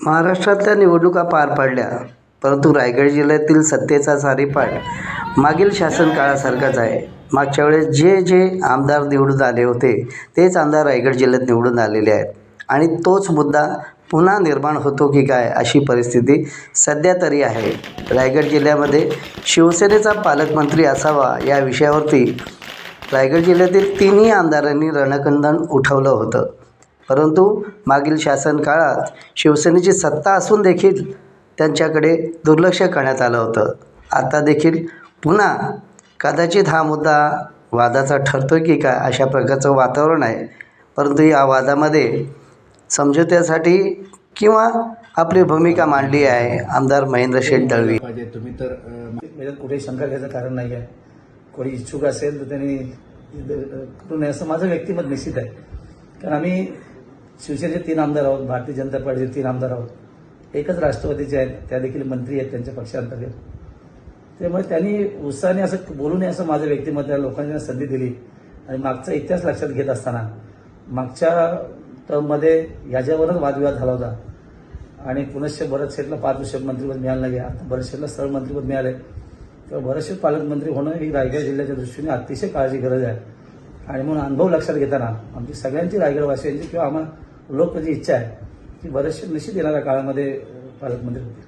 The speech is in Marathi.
महाराष्ट्रातल्या निवडणुका पार पडल्या परंतु रायगड जिल्ह्यातील सत्तेचा सारीपाठ मागील शासन काळासारखाच आहे. मागच्या वेळेस जे जे आमदार निवडून आले होते तेच आमदार रायगड जिल्ह्यात निवडून आलेले आहेत. आणि तोच मुद्दा पुन्हा निर्माण होतो की काय अशी परिस्थिती सध्या तरी आहे. रायगड जिल्ह्यामध्ये शिवसेनेचा पालकमंत्री असावा या विषयावरती रायगड जिल्ह्यातील तिन्ही आमदारांनी रणकंदन उठवलं होतं. परंतु मागील शासन काळात शिवसेनेची सत्ता असून देखील त्यांच्याकडे दुर्लक्ष करण्यात आलं होतं. आता देखील पुन्हा कदाचित हा मुद्दा वादाचा ठरतो की काय अशा प्रकारचं वातावरण आहे. परंतु या वादामध्ये समझोत्यासाठी किंवा आपली भूमिका मांडली आहे आमदार महेंद्र शेठ दळवी. तुम्ही तर म्हणजे कुठेही शंका घ्यायचं कारण नाही आहे. कोणी इच्छुक असेल तर त्यांनी करू नये असं माझं व्यक्तिमत निश्चित आहे. कारण आम्ही शिवसेनेचे तीन आमदार आहोत भारतीय जनता पार्टीचे तीन आमदार आहोत. एकच राष्ट्रवादीचे आहेत त्या देखील मंत्री आहेत त्यांच्या पक्षांतर्गत. त्यामुळे त्यांनी उत्साहाने असं बोलू नये असं माझं व्यक्तिमत्व लोकांना संधी दिली. आणि मागचा इतिहास लक्षात घेत असताना मागच्या टर्ममध्ये याच्यावरच वादविवाद झाला होता. आणि पुनश्च भरत शेठला पाच वर्ष मंत्रिपद मिळालं नाही आता भरत शेठला सरळ मंत्रिपद मिळाले तेव्हा भरत शेठ पालकमंत्री होणं ही रायगड जिल्ह्याच्या दृष्टीने अतिशय काळजी गरज आहे. आणि म्हणून अनुभव लक्षात घेताना आमची सगळ्यांची रायगडवासियांची किंवा आम्हाला लोकप्रती इच्छा आहे की बरेचसे निश्चित येणाऱ्या काळामध्ये पालकमंत्री होतील.